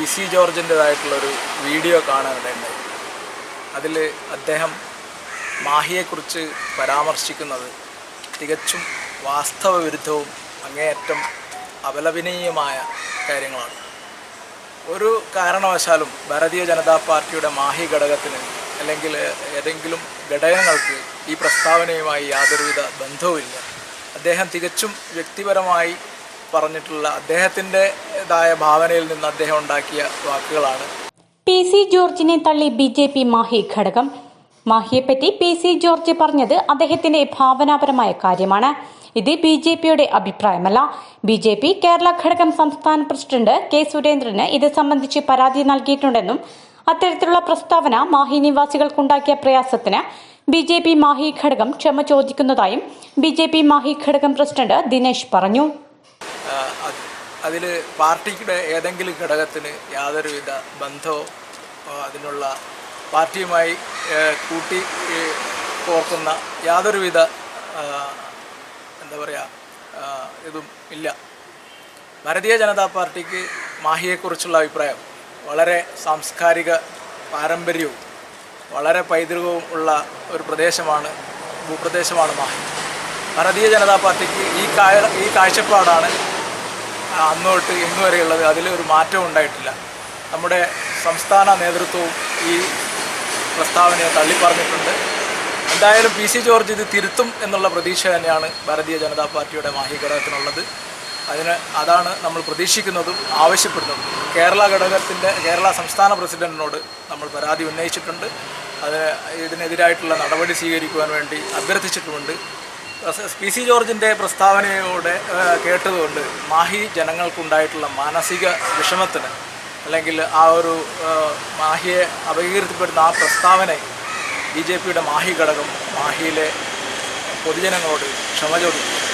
P C ജോർജിന്റെതായിട്ടുള്ളൊരു video കാണാനിടയുണ്ടായി അതിൽ അദ്ദേഹം മാഹിയെക്കുറിച്ച് പരാമർശിക്കുന്നത് തികച്ചും വാസ്തവ വിരുദ്ധവും അങ്ങേയറ്റം അപലപനീയമായ കാര്യങ്ങളാണ്. ഒരു കാരണവശാലും ഭാരതീയ ജനതാ പാർട്ടിയുടെ മാഹി ഘടകത്തിന് അല്ലെങ്കിൽ ഏതെങ്കിലും ഘടകങ്ങൾക്ക് ഈ പ്രസ്താവനയുമായി യാതൊരുവിധ ബന്ധവുമില്ല. അദ്ദേഹം തികച്ചും വ്യക്തിപരമായി പറഞ്ഞിട്ടുള്ള അദ്ദേഹത്തിന്റെതായ ഭാവനയിൽ നിന്ന് അദ്ദേഹം ഉണ്ടാക്കിയ വാക്കുകളാണ്. പി സി ജോർജിനെ തള്ളി ബി ജെ പി മാഹി ഘടകം. മാഹിയെപ്പറ്റി പി സി ജോർജ് പറഞ്ഞത് അദ്ദേഹത്തിന്റെ ഭാവനാപരമായ കാര്യമാണ്. ഇത് ബി ജെ പിയുടെ അഭിപ്രായമല്ല. ബി ജെ പി കേരള ഘടകം സംസ്ഥാന പ്രസിഡന്റ് കെ സുരേന്ദ്രന് ഇത് സംബന്ധിച്ച് പരാതി നൽകിയിട്ടുണ്ടെന്നും അത്തരത്തിലുള്ള പ്രസ്താവന മാഹി നിവാസികൾക്കുണ്ടാക്കിയ പ്രയാസത്തിന് ബി ജെ പി മാഹി ഘടകം ക്ഷമ ചോദിക്കുന്നതായും ബി ജെ പി മാഹി ഘടകം പ്രസിഡന്റ് ദിനേശ് പറഞ്ഞു. അതിൽ പാർട്ടിയുടെ ഏതെങ്കിലും ഘടകത്തിന് യാതൊരുവിധ ബന്ധമോ അതിനുള്ള പാർട്ടിയുമായി കൂട്ടി കോർക്കുന്ന യാതൊരുവിധ എന്താ പറയുക ഇതും ഇല്ല. ഭാരതീയ ജനതാ പാർട്ടിക്ക് മാഹിയെക്കുറിച്ചുള്ള അഭിപ്രായം വളരെ സാംസ്കാരിക പാരമ്പര്യവും വളരെ പൈതൃകവും ഉള്ള ഒരു പ്രദേശമാണ് ഭൂപ്രദേശമാണ് മാഹി. ഭാരതീയ ജനതാ പാർട്ടിക്ക് ഈ കായ ഈ കാഴ്ചപ്പാടാണ് അന്ന് തൊട്ട് ഇന്ന് വരെയുള്ളത് അതിൽ ഒരു മാറ്റവും ഉണ്ടായിട്ടില്ല. നമ്മുടെ സംസ്ഥാന നേതൃത്വവും ഈ പ്രസ്താവനയെ തള്ളിപ്പറഞ്ഞിട്ടുണ്ട്. എന്തായാലും പി സി ജോർജ് ഇത് തിരുത്തും എന്നുള്ള പ്രതീക്ഷ തന്നെയാണ് ഭാരതീയ ജനതാ പാർട്ടിയുടെ മാഹി ഘടകത്തിനുള്ളത്. അതിന് അതാണ് നമ്മൾ പ്രതീക്ഷിക്കുന്നതും ആവശ്യപ്പെടുന്നതും. കേരള ഘടകത്തിന്റെ കേരള സംസ്ഥാന പ്രസിഡന്റിനോട് നമ്മൾ പരാതി ഉന്നയിച്ചിട്ടുണ്ട്. അത് ഇതിനെതിരായിട്ടുള്ള നടപടി സ്വീകരിക്കുവാൻ വേണ്ടി അഭ്യർത്ഥിച്ചിട്ടുമുണ്ട്. പി സി ജോർജിന്റെ പ്രസ്താവനയോടെ കേട്ടതുകൊണ്ട് മാഹി ജനങ്ങൾക്കുണ്ടായിട്ടുള്ള മാനസിക വിഷമത്തിന് അല്ലെങ്കിൽ ആ ഒരു മാഹിയെ അപകീർത്തിപ്പെടുന്ന ആ പ്രസ്താവന ബി ജെ പിയുടെ മാഹി ഘടകം മാഹിയിലെ പൊതുജനങ്ങളോട് ക്ഷമ ചോദിക്കും